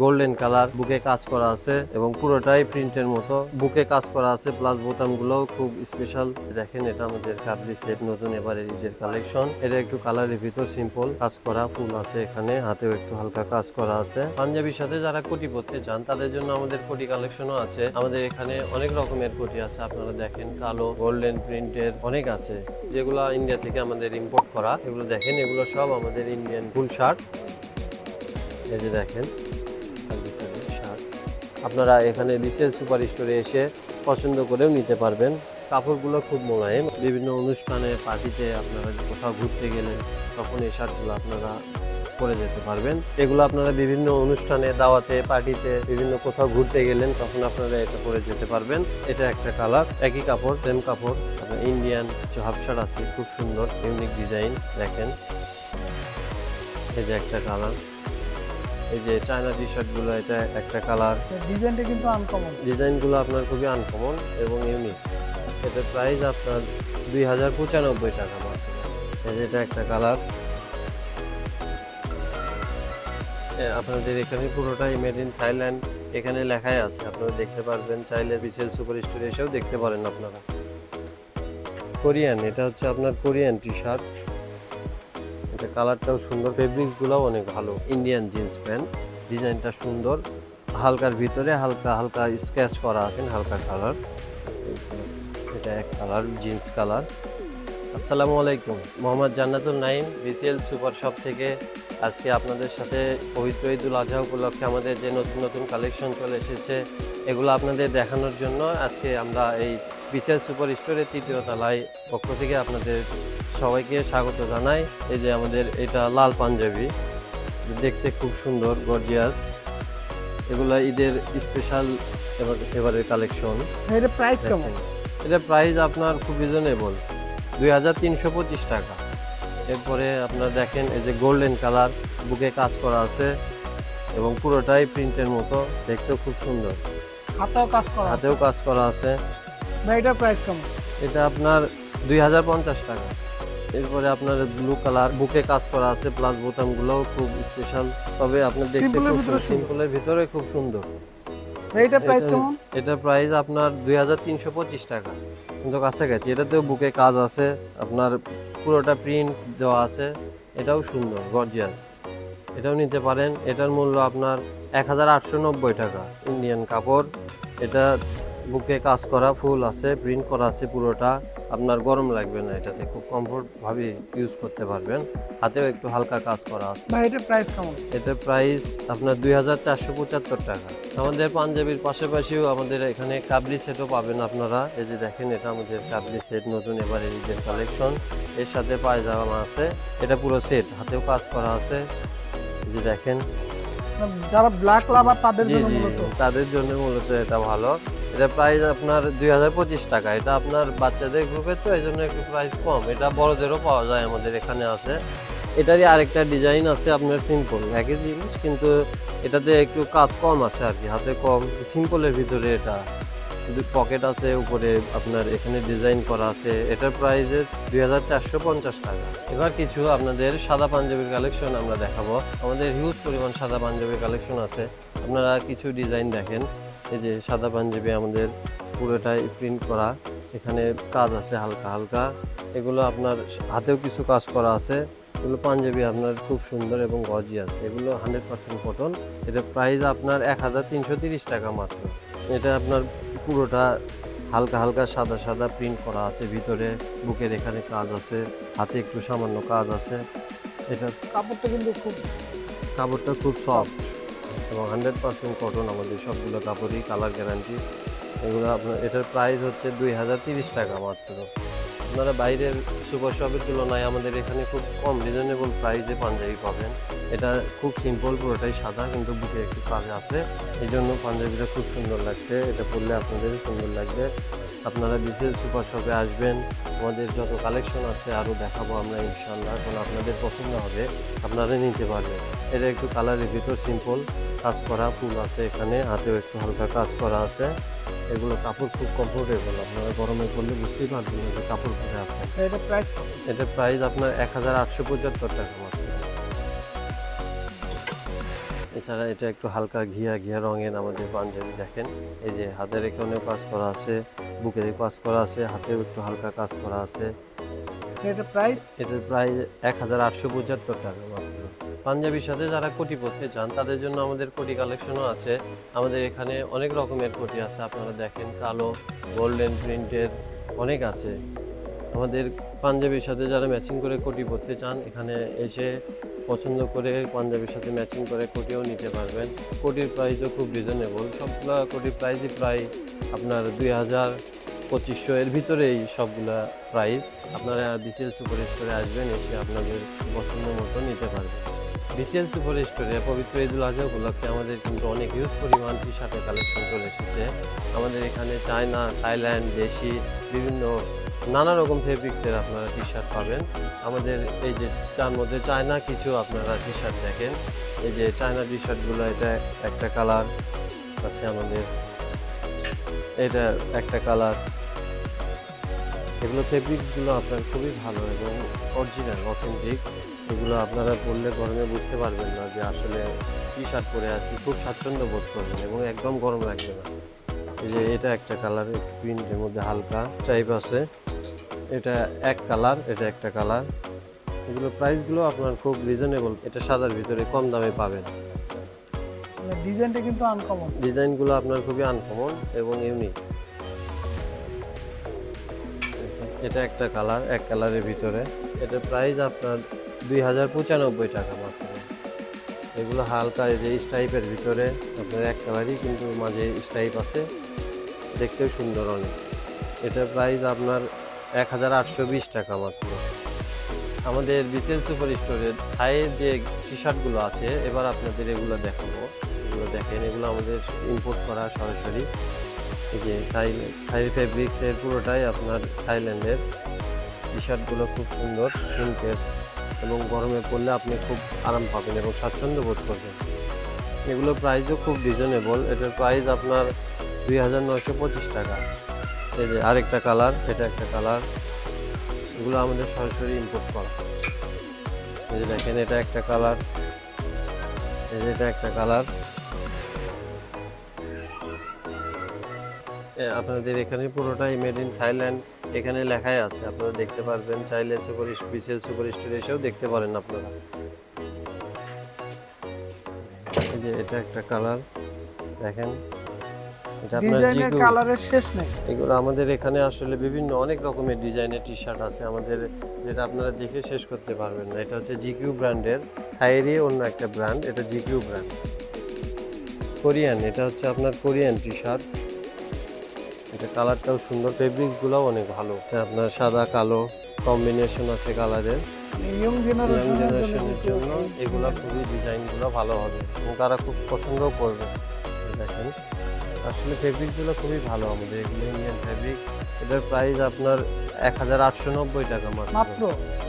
Golden colour বুকে কাজ করা আছে এবং পুরোটাই প্রিন্টের মতো। বুকে কাজ করা আছে প্লাস বোতামগুলো খুব স্পেশাল দেখেন, এটা আমাদের কাবলি সেট নতুন এবারের ঈদের কালেকশন এটা একটু কালারের ভিতর সিম্পল কাজ করা, ফুল আছে এখানে, হাতেও একটু হালকা কাজ করা আছে। পাঞ্জাবির সাথে যারা কোটি পরতে চান, তাদের জন্য আমাদের কোটি কালেকশনও আছে। আমাদের এখানে অনেক রকমের কোটি আছে, আপনারা দেখেন, কালো গোল্ডেন প্রিন্টের অনেক আছে। যেগুলো ইন্ডিয়া থেকে আমাদের ইম্পোর্ট করা, এগুলো দেখেন, এগুলো সব আমাদের ইন্ডিয়ান ফুল শার্ট এই যে দেখেন। আপনারা এখানে বিশেষ সুপার স্টোরে এসে পছন্দ করেও নিতে পারবেন। কাপড়গুলো খুব মোলায়েম। বিভিন্ন অনুষ্ঠানে পার্টিতে আপনারা কোথাও ঘুরতে গেলে তখন এই শার্টগুলো আপনারা পরে যেতে পারবেন। এগুলো আপনারা বিভিন্ন অনুষ্ঠানে, দাওয়াতে পার্টিতে বিভিন্ন কোথাও ঘুরতে গেলেন তখন আপনারা এটা পরে যেতে পারবেন। এটা একটা কালার একই কাপড় সেম কাপড়। ইন্ডিয়ান কিছু হাফ শার্ট আছে, খুব সুন্দর ইউনিক ডিজাইন দেখেন। যে একটা কালার এই যে চায়না টি শার্টগুলো এটা একটা কালার ডিজাইনটা কিন্তু আনকমন ডিজাইনগুলো আপনার খুবই আনকমন এবং ইউনিক এটার প্রাইস আপনার দুই হাজার পঁচানব্বই টাকা মাত্র। এটা একটা কালার আপনাদের এখানে পুরোটাই মেড ইন থাইল্যান্ড এখানে লেখাই আছে আপনারা দেখতে পারবেন চাইলে বিসেল সুপার স্টোরে এসেও দেখতে পারেন আপনারা। কোরিয়ান এটা হচ্ছে আপনার কোরিয়ান টি শার্ট এটা কালারটাও সুন্দর ফেব্রিক্সগুলোও অনেক ভালো। ইন্ডিয়ান জিন্স প্যান্ট ডিজাইনটা সুন্দর। হালকার ভিতরে হালকা হালকা স্কেচ করা আছেন হালকা কালার এটা এক কালার জিন্স কালার আসসালামু আলাইকুম, Mohammad Jannatul Naim BCL super shop থেকে। আজকে আপনাদের সাথে পবিত্র ঈদুল আজহা উপলক্ষে আমাদের যে নতুন নতুন কালেকশন চলে এসেছে, এগুলো আপনাদের দেখানোর জন্য আজকে আমরা এই বিসিএল সুপার স্টোরের তৃতীয় তলায় পক্ষ থেকে আপনাদের সবাইকে স্বাগত জানাই। এই যে আমাদের এটা লাল পাঞ্জাবি। দেখতে খুব সুন্দর গর্জিয়াস এগুলো ঈদের স্পেশাল এবার এবারের কালেকশন এটা প্রাইস কেমন? এটা প্রাইস আপনার খুব রিজনেবল দুই হাজার তিনশো পঁচিশ টাকা। এরপরে আপনার দেখেন এই যে গোল্ডেন কালার বুকে কাজ করা আছে এবং পুরোটাই প্রিন্টের মতো। দেখতেও খুব সুন্দর। হাতেও কাজ করা আছে। হাতেও কাজ করা আছে। ভাই এটার প্রাইস কেমন? এটা আপনার দুই হাজার পঞ্চাশ টাকা। এরপরে আপনার ব্লু কালার বুকে কাজ করা আছে প্লাস বোতামগুলোও খুব স্পেশাল তবে আপনার দেখতে খুব। সিম্পলের ভিতরে খুব সুন্দর। এটার প্রাইস এটা- কেমন? এটার প্রাইস আপনার দুই হাজার তিনশো পঁচিশ টাকা। কিন্তু কাছাকাছি এটাতেও বুকে কাজ আছে। আপনার পুরোটা প্রিন্ট দেওয়া আছে। এটাও সুন্দর গর্জিয়াস এটাও নিতে পারেন। এটার মূল্য আপনার এক হাজার আটশো নব্বই টাকা। ইন্ডিয়ান কাপড়। এটা বুকে কাজ করা ফুল আছে প্রিন্ট করা আছে পুরোটা। আপনার গরম লাগবে না এটাতে খুব কমফোর্ট ভাবে ইউজ করতে পারবেন। হাতেও একটু হালকা কাজ করা আছে। ভাই এটার প্রাইস কেমন? এটার প্রাইস আপনার দুই হাজার চারশো পঁচাত্তর টাকা। আমাদের পাঞ্জাবির পাশাপাশিও আমাদের এখানে কাবলি সেটও পাবেন আপনারা। এই যে দেখেন এটা আমাদের কাবলি সেট নতুন এবারে ঈদের কালেকশন এর সাথে পায়জামা আছে। এটা পুরো সেট হাতেও কাজ করা আছে। যে দেখেন যারা ব্ল্যাক লাভার তাদের জন্য মূলত। তাদের জন্য মূলত এটা ভালো। এটা প্রাইস আপনার দুই হাজার পঁচিশ টাকা। এটা আপনার বাচ্চাদের গ্রুপের তো এই জন্য একটু প্রাইস কম। এটা বড়দেরও পাওয়া যায় আমাদের এখানে আছে। এটারই আরেকটা ডিজাইন আছে আপনার সিম্পল একই জিনিস কিন্তু এটাতে একটু কাজ কম আছে আর কি হাতে কম। সিম্পলের ভিতরে এটা। কিন্তু পকেট আছে, উপরে আপনার এখানে ডিজাইন করা আছে, এটার প্রাইস দুই হাজার চারশো পঞ্চাশ টাকা। এবার কিছু আপনাদের সাদা পাঞ্জাবির কালেকশন আমরা দেখাবো। আমাদের হিউজ পরিমাণ সাদা পাঞ্জাবির কালেকশন আছে। আপনারা কিছু ডিজাইন দেখেন। এই যে সাদা পাঞ্জাবি আমাদের পুরোটাই প্রিন্ট করা। এখানে কাজ আছে হালকা হালকা। এগুলো আপনার হাতেও কিছু কাজ করা আছে। এগুলো পাঞ্জাবি আপনার খুব সুন্দর এবং গজি আছে এগুলো হান্ড্রেড পার্সেন্ট কটন এটার প্রাইস আপনার এক হাজার তিনশো তিরিশ টাকা মাত্র। এটা আপনার পুরোটা হালকা হালকা সাদা সাদা প্রিন্ট করা আছে ভিতরে বুকের এখানে কাজ আছে হাতে একটু সামান্য কাজ আছে। এটা কাপড়টা কিন্তু খুব কাপড়টা খুব সফট এবং হান্ড্রেড পার্সেন্ট কটন আমাদের সবগুলো কাপড়ই কালার গ্যারান্টি এগুলো আপনার এটার প্রাইস হচ্ছে দুই হাজার তিরিশ টাকা মাত্র। আপনারা বাইরের সুপার শপের তুলনায় আমাদের এখানে খুব কম রিজনেবল প্রাইসে পাঞ্জাবি পাবেন। এটা খুব সিম্পল পুরোটাই সাদা কিন্তু বুকে একটু কাজ আছে। এই জন্য পাঞ্জাবিটা খুব সুন্দর লাগছে। এটা পরলে আপনাদেরও সুন্দর লাগবে। আপনারা বিসেল সুপার শপে আসবেন। আমাদের যত কালেকশন আছে আরও দেখাবো আমরা ইনশাল্লাহ এখন আপনাদের পছন্দ হবে আপনারা নিতে পারবেন। এটা একটু কালারের ভিতর সিম্পল কাজ করা ফুল আছে এখানে হাতেও একটু হালকা কাজ করা আছে। এগুলো কাপড় খুব কমফোর্টেবল আপনারা গরমে পড়লে বুঝতেই পারবেন যে কাপড় পরে আছে। এটা প্রাইস এটার প্রাইস আপনার এক হাজার আটশো পঁচাত্তর টাকা মাত্র। এছাড়া এটা একটু হালকা ঘিয়া ঘিয়া রঙের আমাদের পাঞ্জাবি দেখেন। এই যে হাতের এখানেও কাজ করা আছে বুকের কাজ করা আছে হাতেও একটু হালকা কাজ করা আছে। এটা প্রাইস এটার প্রায় এক হাজার আটশো পঁচাত্তর টাকা মাত্র। পাঞ্জাবির সাথে যারা কোটি পরতে চান তাদের জন্য আমাদের কোটি কালেকশনও আছে। আমাদের এখানে অনেক রকমের কোটি আছে আপনারা দেখেন কালো গোল্ডেন প্রিন্টের অনেক আছে। আমাদের পাঞ্জাবির সাথে যারা ম্যাচিং করে কোটি পরতে চান এখানে এসে পছন্দ করে পাঞ্জাবির সাথে ম্যাচিং করে কোটিও নিতে পারবেন। কোটির প্রাইসও খুব রিজনেবল সবগুলা কোটির প্রাইসই প্রায় আপনার দুই হাজার পঁচিশশো এর ভিতরেই সবগুলা প্রাইস আপনারা বিসিএল সুপার স্টোরে আসবেন, এসে আপনাদের পছন্দ মতো নিতে পারবেন। বিসিএল সুপার স্টোরে পবিত্র ঈদুল আজহা উপলক্ষে আমাদের কিন্তু অনেক হিউজ পরিমাণ টি কালেকশন চলে এসেছে। আমাদের এখানে চায়না, থাইল্যান্ড, দেশি বিভিন্ন নানা রকম ফেব্রিক্সের আপনারা টি শার্ট পাবেন। আমাদের এই যে তার মধ্যে চায়না কিছু আপনারা টি শার্ট দেখেন। এই যে চায়না টি শার্টগুলো এটা একটা কালার আছে আমাদের। এটা একটা কালার। এগুলো ফেব্রিক্সগুলো আপনার খুবই ভালো এবং অরিজিনাল অথেন্টিক এগুলো আপনারা পরলে গরমে বুঝতে পারবেন না যে আসলে টি শার্ট পরে আছি, খুব স্বাচ্ছন্দ্য বোধ করবেন এবং একদম গরম লাগবে না। এই যে এটা একটা কালার প্রিন্টের মধ্যে হালকা টাইপ আছে। এটা এক কালার এটা একটা কালার। এগুলো প্রাইসগুলো আপনার খুব রিজনেবল এটা সাদার ভিতরে কম দামে পাবেন। ডিজাইনটা কিন্তু আনকমন ডিজাইনগুলো আপনার খুবই আনকমন এবং ইউনিক এটা একটা কালার এক কালারের ভিতরে। এটা প্রাইস আপনার দুই হাজার পঁচানব্বই টাকা মাত্র। এগুলো হালকা যে স্টাইপের ভিতরে আপনার এক কালারই কিন্তু মাঝে স্টাইপ আছে। দেখতেও সুন্দর অনেক। এটা প্রাইস আপনার এক হাজার আটশো বিশ টাকা মাত্র। আমাদের বিসেল সুপার স্টোরের থাইয়ের যে টি শার্টগুলো আছে, এবার আপনাদের এগুলো দেখাবো। এগুলো দেখেন, এগুলো আমাদের ইম্পোর্ট করা সরাসরি। যে থাই থাই ফেব্রিক্সের পুরোটাই আপনার থাইল্যান্ডের। টি শার্টগুলো খুব সুন্দর প্রিন্টের এবং গরমে পরলে আপনি খুব আরাম পাবেন এবং স্বাচ্ছন্দ্য বোধ করবেন। এগুলোর প্রাইসও খুব রিজনেবল এটার প্রাইস আপনার দুই হাজার নয়শো পঁচিশ টাকা। এই যে আরেকটা কালার এটা একটা কালার এগুলো আমাদের সরাসরি ইম্পোর্ট করা। এই যে দেখেন, এটা একটা কালার এই যে এটা একটা কালার আপনাদের এখানে পুরোটাই মেড ইন থাইল্যান্ড এখানে লেখাই আছে, আপনারা দেখতে পারবেন। চাইলে সুপার বিসেল সুপার স্টোর এসেও দেখতে পারেন আপনারা। এই যে এটা একটা কালার দেখেন। ডিজাইনের কালারের শেষ নেই। এগুলো আমাদের এখানে আসলে বিভিন্ন অনেক রকমের ডিজাইনের টি শার্ট আছে। আমাদের যেটা আপনারা দেখে শেষ করতে পারবেন না। এটা হচ্ছে জিকিউ ব্র্যান্ডের। থাইরি অন্য একটা ব্র্যান্ড। এটা জিকিউ ব্র্যান্ড। কোরিয়ান। এটা হচ্ছে আপনার কোরিয়ান টি শার্ট এটা কালারটাও সুন্দর। ফেব্রিক্সগুলোও অনেক ভালো। এটা আপনার সাদা কালো কম্বিনেশন আছে কালারের। ইয়ং জেনারেশনের জন্য এগুলো খুবই ডিজাইনগুলো ভালো হবে। এবং তারা খুব পছন্দও করবে। দেখেন। আসলে ফেব্রিকগুলো খুবই ভালো আমাদের এগুলো ইন্ডিয়ান ফেব্রিক্স এটার প্রাইস আপনার এক হাজার আটশো নব্বই টাকা মাত্র।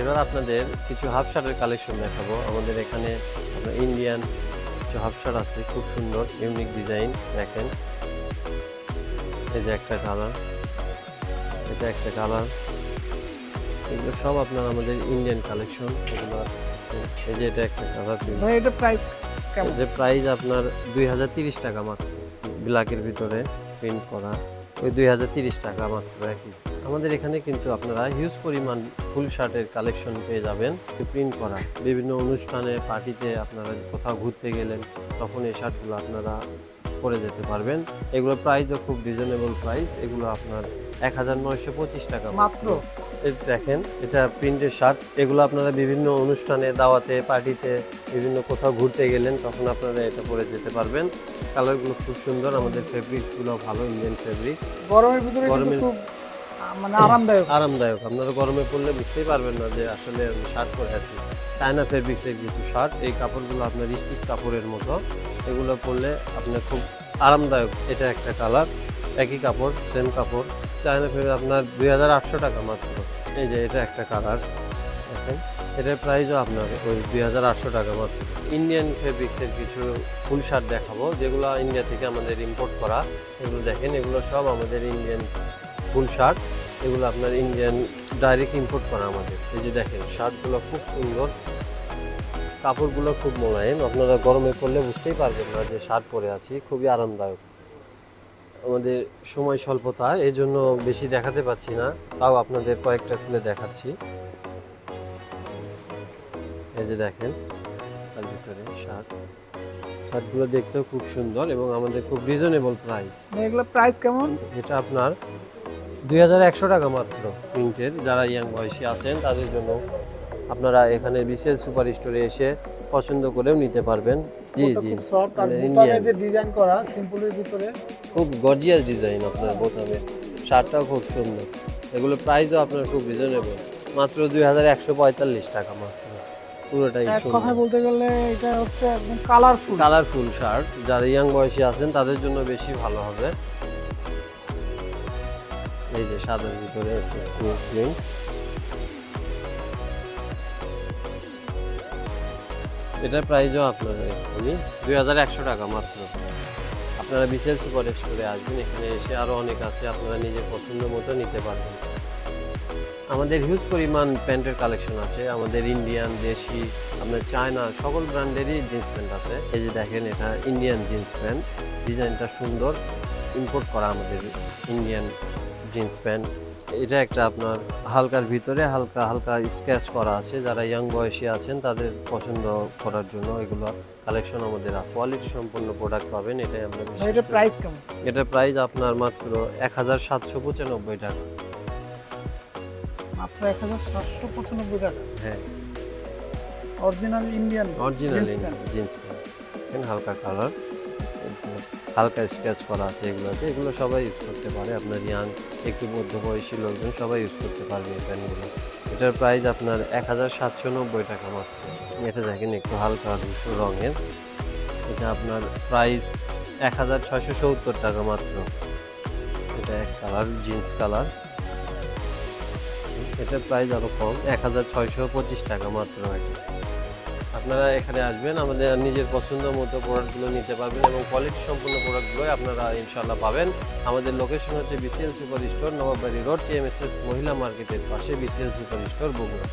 এবার আপনাদের কিছু হাফ শার্টের কালেকশন দেখাবো। আমাদের এখানে আপনার ইন্ডিয়ান কিছু হাফ শার্ট আছে খুব সুন্দর ইউনিক ডিজাইন দেখেন। এই যে একটা কালার এটা একটা কালার এগুলো সব আপনার আমাদের ইন্ডিয়ান কালেকশন এগুলো এই যে এটা একটা কালার এটা প্রাইস যে প্রাইস আপনার দুই হাজার তিরিশ টাকা মাত্র। ব্ল্যাকের ভিতরে প্রিন্ট করা। ওই দুই হাজার তিরিশ টাকা মাত্র একই। আমাদের এখানে কিন্তু আপনারা হিউজ পরিমাণ ফুল শার্টের কালেকশন পেয়ে যাবেন। প্রিন্ট করা। বিভিন্ন অনুষ্ঠানে পার্টিতে আপনারা কোথাও ঘুরতে গেলেন, তখন এই শার্টগুলো আপনারা পরে যেতে পারবেন। এগুলোর প্রাইসও খুব রিজনেবল প্রাইস এগুলো আপনার এক হাজার নয়শো পঁচিশ টাকা মাত্র? দেখেন এটা প্রিন্টের শার্ট। এগুলো আপনারা বিভিন্ন অনুষ্ঠানে দাওয়াতে পার্টিতে বিভিন্ন কোথাও ঘুরতে গেলেন তখন আপনারা এটা পরে যেতে পারবেন। কালারগুলো খুব সুন্দর আমাদের ফেব্রিক্সগুলো ভালো ইন্ডিয়ান ফেব্রিক্স গরমের ভিতরে গরমের- মানে আরামদায়ক। আরামদায়ক। আপনারা গরমে পরলে বুঝতেই পারবেন না যে আসলে শার্ট পরে আছি। চায়না ফেব্রিক্সের কিছু শার্ট এই কাপড়গুলো আপনার স্টিচ কাপড়ের মতো। এগুলো পরলে আপনার খুব আরামদায়ক এটা একটা কালার। একই কাপড় সেম কাপড়। চায়না ফেব্রিক আপনার দুই হাজার আটশো টাকা মাত্র। এই যে এটা একটা কালার দেখেন, এটার প্রাইসও আপনার ওই দুই হাজার আটশো টাকা মাত্র। ইন্ডিয়ান ফেব্রিক্সের কিছু ফুল শার্ট দেখাবো, যেগুলো ইন্ডিয়া থেকে আমাদের ইম্পোর্ট করা। এগুলো দেখেন, এগুলো সব আমাদের ইন্ডিয়ান ফুল শার্ট। এগুলো আপনার ইন্ডিয়ান ডাইরেক্ট ইম্পোর্ট করা আমাদের। এই যে দেখেন, শার্টগুলো খুব সুন্দর। কাপড়গুলো খুব মোলায়েম। আপনারা গরমে পরলে বুঝতেই পারবেন না যে শার্ট পরে আছি। খুবই আরামদায়ক। আমাদের সময় স্বল্পতা এই জন্য বেশি দেখাতে পাচ্ছি না। তাও আপনাদের কয়েকটা খুলে দেখাচ্ছি। এই যে দেখেন তার ভিতরে শার্ট। শার্টগুলো দেখতেও খুব সুন্দর এবং আমাদের খুব রিজনেবল প্রাইস এগুলো প্রাইস কেমন? এটা আপনার দুই হাজার একশো টাকা মাত্র প্রিন্টের যারা ইয়াং বয়সী আছেন তাদের জন্য আপনারা এখানে বিশেষ সুপার স্টোরে এসে পছন্দ করেও নিতে পারবেন। জি জি। খুব সফট আর বোতামে যে ডিজাইন করা সিম্পলের ভিতরে। খুব গর্জিয়াস ডিজাইন আপনার বোতামে। শার্টটাও খুব সুন্দর। এগুলো প্রাইসও আপনার খুব রিজনেবল মাত্র দুই হাজার একশো পঁয়তাল্লিশ টাকা মাত্র। পুরোটাই এক সুন্দর। বলতে গেলে এটা হচ্ছে একদম কালারফুল কালারফুল শার্ট যারা ইয়াং বয়সী আছেন তাদের জন্য বেশি ভালো হবে। এই যে সাদার ভিতরে এটার প্রাইসও আপনার দুই হাজার একশো টাকা মাত্র। আপনারা বিশেষ সুপার স্টোরে আসবেন, এখানে এসে আরও অনেক আছে, আপনারা নিজের পছন্দ মতো নিতে পারবেন। আমাদের হিউজ পরিমাণ প্যান্টের কালেকশন আছে, আমাদের ইন্ডিয়ান দেশি, আপনার চায়না সকল ব্র্যান্ডেরই জিন্স প্যান্ট আছে। এই যে দেখেন, এটা ইন্ডিয়ান জিন্স প্যান্ট ডিজাইনটা সুন্দর। ইম্পোর্ট করা আমাদের ইন্ডিয়ান জিন্স প্যান্ট এটা একটা আপনার হালকার ভিতরে হালকা হালকা স্ক্র্যাচ করা আছে। যারা ইয়াং বয়সী আছেন তাদের পছন্দ করার জন্য এগুলো কালেকশন আমাদের আছে। কোয়ালিটি সম্পন্ন প্রোডাক্ট পাবেন এটাই আমরা এটা প্রাইস কেমন? এটা প্রাইস আপনার মাত্র এক হাজার সাতশো পঁচানব্বই টাকা। মাত্র এক হাজার সাতশো পঁচানব্বই টাকা? হ্যাঁ। Original Indian original jeans pant হালকা কালার হালকা স্কেচ করা আছে এগুলোতে, এগুলো সবাই ইউজ করতে পারে। আপনার ইয়াং একটু মধ্যবয়সী লোকজন সবাই ইউজ করতে পারবে এই প্যান্টগুলো। এটার প্রাইস আপনার এক হাজার সাতশো নব্বই টাকা মাত্র। এটা দেখেন একটু হালকা দুশো রঙের। এটা আপনার প্রাইস এক হাজার ছয়শো সত্তর টাকা মাত্র। এটা এক কালার জিন্স কালার এটার প্রাইস আরও কম, এক হাজার ছয়শো পঁচিশ টাকা মাত্র এটা। আপনারা এখানে আসবেন, আমাদের নিজের পছন্দ মতো প্রোডাক্টগুলো নিতে পারবেন এবং কোয়ালিটি সম্পূর্ণ প্রোডাক্টগুলোই আপনারা ইনশাল্লাহ পাবেন। আমাদের লোকেশন হচ্ছে BCL super store Nababari road TMSS মহিলা মার্কেটের পাশে বিসিএল সুপার স্টোর বগুড়া।